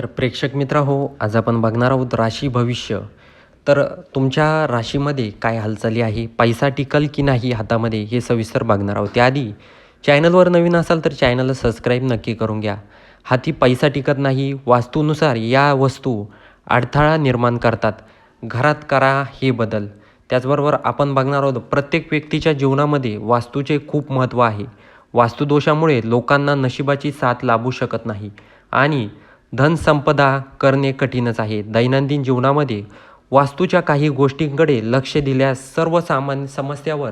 तर प्रेक्षक मित्र हो आज आपण बघणार आहोत राशी भविष्य. तर तुमच्या राशीमध्ये काय हालचाली आहे? पैसा टिकल की नाही हातामध्ये हे सविस्तर बघणार आहोत. त्याआधी चॅनलवर नवीन असाल तर चॅनलला सबस्क्राईब नक्की करून घ्या. हाती पैसा टिकत नाही वास्तूनुसार या वस्तू अडथळा निर्माण करतात. घरात करा हे बदल. त्याचबरोबर आपण बघणार आहोत प्रत्येक व्यक्तीच्या जीवनामध्ये वास्तूचे खूप महत्त्व आहे. वास्तुदोषामुळे लोकांना नशिबाची साथ लाभू शकत नाही. आणि धनसंपदा करणे कठीणच आहे. दैनंदिन जीवनामध्ये वास्तूच्या काही गोष्टींकडे लक्ष दिल्यास सर्वसामान्य समस्यावर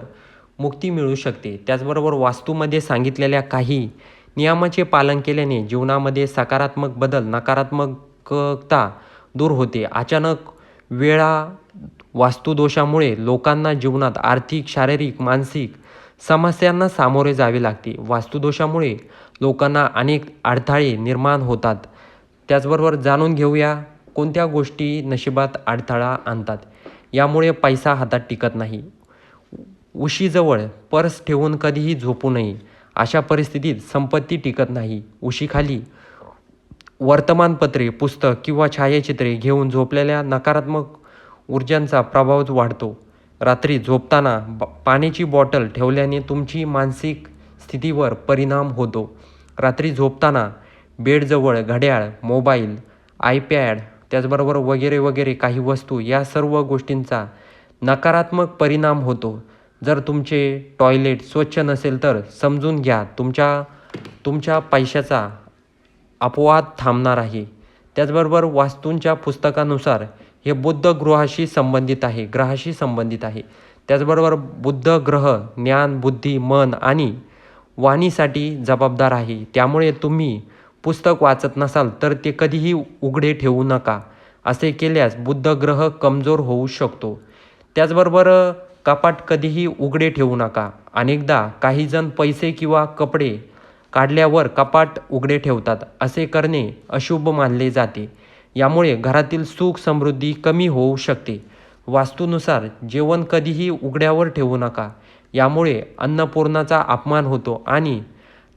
मुक्ती मिळू शकते. त्याचबरोबर वास्तूमध्ये सांगितलेल्या काही नियमाचे पालन केल्याने जीवनामध्ये सकारात्मक बदल नकारात्मकता दूर होते. अचानक वेळा वास्तुदोषामुळे लोकांना जीवनात आर्थिक शारीरिक मानसिक समस्यांना सामोरे जावे लागते. वास्तुदोषामुळे लोकांना अनेक अडथळे निर्माण होतात. त्याचबरोबर जाणून घेऊया कोणत्या गोष्टी नशिबात अडथळा आणतात. यामुळे पैसा हातात टिकत नाही. उशीजवळ पर्स ठेवून कधीही झोपू नये. अशा परिस्थितीत संपत्ती टिकत नाही. उशीखाली वर्तमानपत्रे पुस्तक किंवा छायाचित्रे घेऊन झोपलेल्या नकारात्मक ऊर्जांचा प्रभाव वाढतो. रात्री झोपताना ब पाण्याची बॉटल ठेवल्याने तुमची मानसिक स्थितीवर परिणाम होतो. रात्री झोपताना बेडजवळ घड्याळ मोबाईल आयपॅड त्याचबरोबर वगैरे वगैरे काही वस्तू या सर्व गोष्टींचा नकारात्मक परिणाम होतो. जर तुमचे टॉयलेट स्वच्छ नसेल तर समजून घ्या तुमच्या तुमच्या पैशाचा अपवाद थांबणार आहे. त्याचबरोबर वास्तूंच्या पुस्तकानुसार हे बुद्ध गृहाशी संबंधित आहे ग्रहाशी संबंधित आहे. त्याचबरोबर बुद्ध ग्रह ज्ञान बुद्धी मन आणि वाणीसाठी जबाबदार आहे. त्यामुळे तुम्ही पुस्तक वाचत नसाल तर ते कधीही उघडे ठेवू नका असे केल्यास बुद्ध ग्रह कमजोर होऊ शकतो. त्याचबरोबर कपाट कधीही उघडे ठेवू नका. अनेकदा काहीजण पैसे किंवा कपडे काढल्यावर कपाट उघडे ठेवतात असे करणे अशुभ मानले जाते. यामुळे घरातील सुख समृद्धी कमी होऊ शकते. वास्तूनुसार जेवण कधीही उघड्यावर ठेवू नका. यामुळे अन्नपूर्णाचा अपमान होतो आणि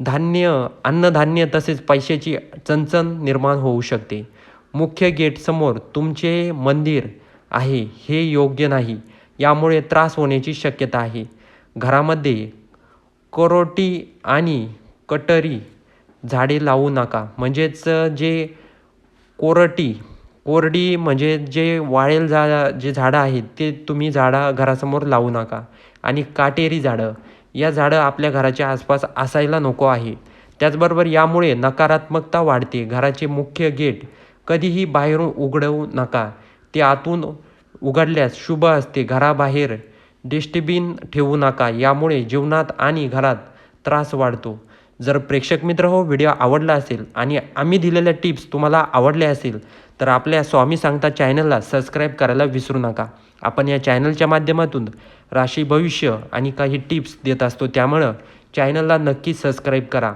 धान्य अन्नधान्य तसेच पैशाची चणचण निर्माण होऊ शकते. मुख्य गेटसमोर तुमचे मंदिर आहे हे योग्य नाही. यामुळे त्रास होण्याची शक्यता आहे. घरामध्ये करोटी आणि कटरी झाडे लावू नका. म्हणजेच जे कोरटी कोरडी म्हणजे जे वाळेल झा जे झाडं आहेत ते तुम्ही झाडं घरासमोर लावू नका. आणि काटेरी झाडं या झाडं आपल्या घराच्या आसपास असायला नको आहे. त्याचबरोबर यामुळे नकारात्मकता वाढते. घराचे मुख्य गेट कधीही बाहेरून उघडवू नका. ते आतून उघडल्यास शुभ असते. घराबाहेर डस्टबिन ठेवू नका. यामुळे जीवनात आणि घरात त्रास वाढतो. जर प्रेक्षक मित्र हो व्हिडिओ आवडला असेल आणि आम्ही दिलेल्या टिप्स तुम्हाला आवडल्या असेल तर आपल्या स्वामी सांगता चॅनलला सबस्क्राईब करायला विसरू नका. आपण या चॅनलच्या माध्यमातून राशी भविष्य आणि काही टिप्स देत असतो त्यामुळं चॅनलला नक्की सबस्क्राईब करा.